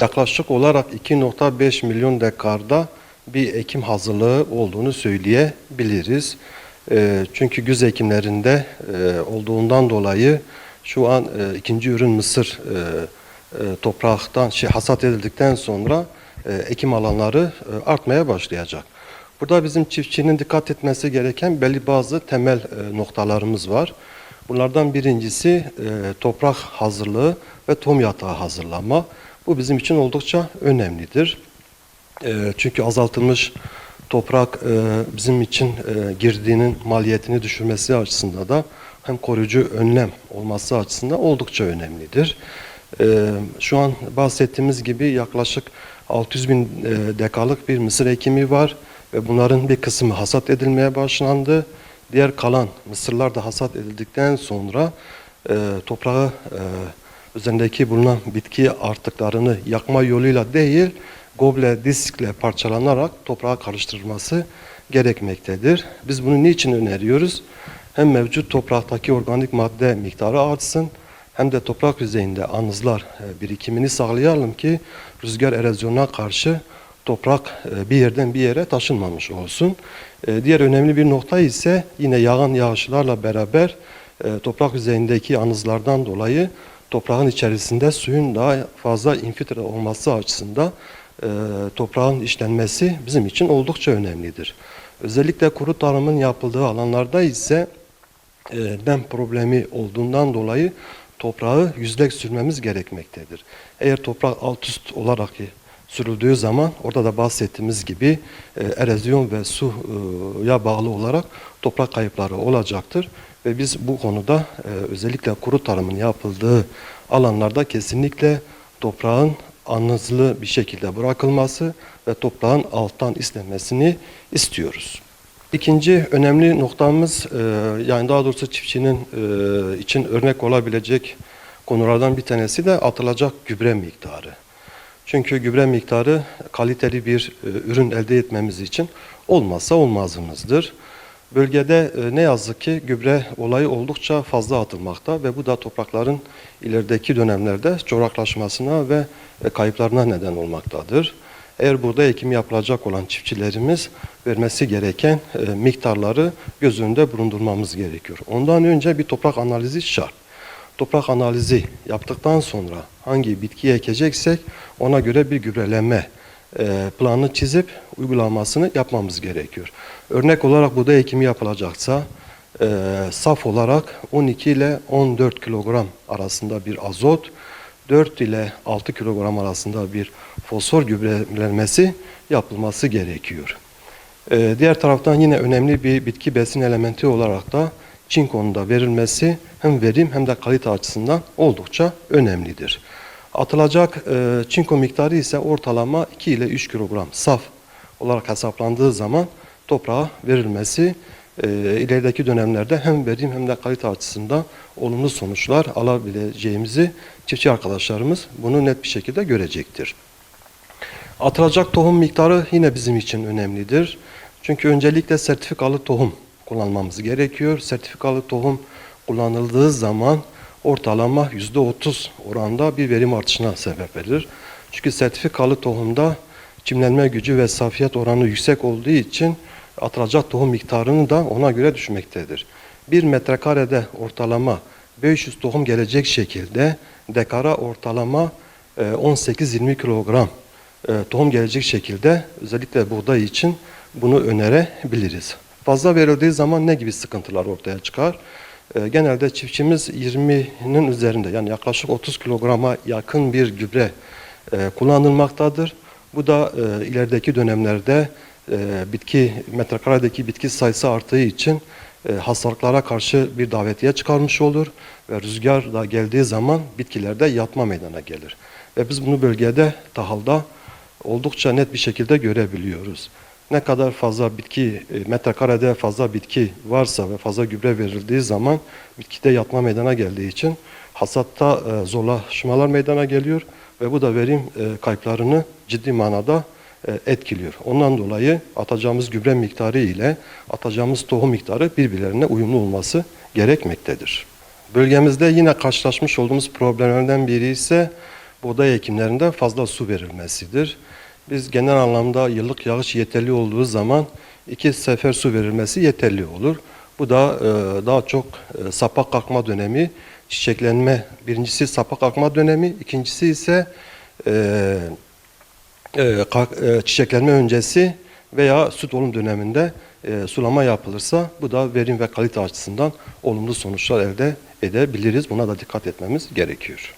yaklaşık olarak 2.5 milyon dekarda bir ekim hazırlığı olduğunu söyleyebiliriz. E, çünkü güz ekimlerinde e, olduğundan dolayı şu an e, ikinci ürün mısır e, e, topraktan şey hasat edildikten sonra e, ekim alanları e, artmaya başlayacak. Burada bizim çiftçinin dikkat etmesi gereken belli bazı temel e, noktalarımız var. Bunlardan birincisi e, toprak hazırlığı ve tohum yatağı hazırlama. Bu bizim için oldukça önemlidir. E, çünkü azaltılmış toprak e, bizim için e, girdinin maliyetini düşürmesi açısından da hem koruyucu önlem olması açısından oldukça önemlidir. E, şu an bahsettiğimiz gibi yaklaşık 600 bin e, dekalık bir mısır ekimi var ve bunların bir kısmı hasat edilmeye başlandı. Diğer kalan mısırlar da hasat edildikten sonra toprağı üzerindeki bulunan bitki artıklarını yakma yoluyla değil, goble diskle parçalanarak toprağa karıştırılması gerekmektedir. Biz bunu niçin öneriyoruz? Hem mevcut topraktaki organik madde miktarı artsın, hem de toprak yüzeyinde anızlar e, birikimini sağlayalım ki rüzgar erozyonuna karşı toprak e, bir yerden bir yere taşınmamış olsun. E, Diğer önemli bir nokta ise yine yağan yağışlarla beraber toprak yüzeyindeki anızlardan dolayı toprağın içerisinde suyun daha fazla infiltre olması açısından e, toprağın işlenmesi bizim için oldukça önemlidir. Özellikle kuru tarımın yapıldığı alanlarda ise e, nem problemi olduğundan dolayı toprağı yüzlek sürmemiz gerekmektedir. Eğer toprak alt üst olarak sürüldüğü zaman orada da bahsettiğimiz gibi e, erozyon ve suya bağlı olarak toprak kayıpları olacaktır. Ve biz bu konuda e, özellikle kuru tarımın yapıldığı alanlarda kesinlikle toprağın anızlı bir şekilde bırakılması ve toprağın alttan islenmesini istiyoruz. İkinci önemli noktamız e, yani daha doğrusu çiftçinin e, için örnek olabilecek konulardan bir tanesi de atılacak gübre miktarı. Çünkü gübre miktarı kaliteli bir e, ürün elde etmemiz için olmazsa olmazımızdır. Bölgede e, ne yazık ki gübre olayı oldukça fazla atılmakta ve bu da toprakların ilerideki dönemlerde çoraklaşmasına ve e, kayıplarına neden olmaktadır. Eğer burada ekim yapılacak olan çiftçilerimiz vermesi gereken miktarları göz önünde bulundurmamız gerekiyor. Ondan önce bir toprak analizi şart. Toprak analizi yaptıktan sonra hangi bitkiyi ekeceksek ona göre bir gübreleme e, planı çizip uygulamasını yapmamız gerekiyor. Örnek olarak buğday ekimi yapılacaksa e, saf olarak 12 ile 14 kilogram arasında bir azot, 4 ile 6 kilogram arasında bir fosfor gübrelenmesi yapılması gerekiyor. Ee, diğer taraftan yine önemli bir bitki besin elementi olarak da çinkonun verilmesi hem verim hem de kalite açısından oldukça önemlidir. Atılacak e, çinko miktarı ise ortalama 2 ile 3 kilogram saf olarak hesaplandığı zaman toprağa verilmesi e, ilerideki dönemlerde hem verim hem de kalite açısından olumlu sonuçlar alabileceğimizi çiftçi arkadaşlarımız bunu net bir şekilde görecektir. Atılacak tohum miktarı yine bizim için önemlidir. Çünkü öncelikle sertifikalı tohum kullanmamız gerekiyor. Sertifikalı tohum kullanıldığı zaman ortalama %30 oranda bir verim artışına sebep verir. Çünkü sertifikalı tohumda çimlenme gücü ve safiyet oranı yüksek olduğu için atılacak tohum miktarını da ona göre düşmektedir. Bir metrekarede ortalama 500 tohum gelecek şekilde dekara ortalama e, 18-20 kilogram e, tohum gelecek şekilde özellikle buğday için bunu önerebiliriz. Fazla verildiği zaman ne gibi sıkıntılar ortaya çıkar? E, Genelde çiftçimiz 20'nin üzerinde yani yaklaşık 30 kilograma yakın bir gübre e, kullanılmaktadır. Bu da e, ilerideki dönemlerde e, bitki metrekaredeki bitki sayısı arttığı için e, hastalıklara karşı bir davetiye çıkarmış olur ve rüzgar da geldiği zaman bitkilerde yatma meydana gelir. Ve biz bunu bölgede tahalda oldukça net bir şekilde görebiliyoruz. Ne kadar fazla bitki, e, metrekarede fazla bitki varsa ve fazla gübre verildiği zaman bitkide yatma meydana geldiği için hasatta e, zorlaşmalar meydana geliyor ve bu da verim e, kayıplarını ciddi manada etkiliyor. Ondan dolayı atacağımız gübre miktarı ile atacağımız tohum miktarı birbirlerine uyumlu olması gerekmektedir. Bölgemizde yine karşılaşmış olduğumuz problemlerden biri ise buğday ekimlerinde fazla su verilmesidir. Biz genel anlamda yıllık yağış yeterli olduğu zaman iki sefer su verilmesi yeterli olur. Bu da e, daha çok e, sapak kalkma dönemi, çiçeklenme, birincisi sapak kalkma dönemi, ikincisi ise e, çiçeklenme öncesi veya süt olum döneminde sulama yapılırsa bu da verim ve kalite açısından olumlu sonuçlar elde edebiliriz. Buna da dikkat etmemiz gerekiyor.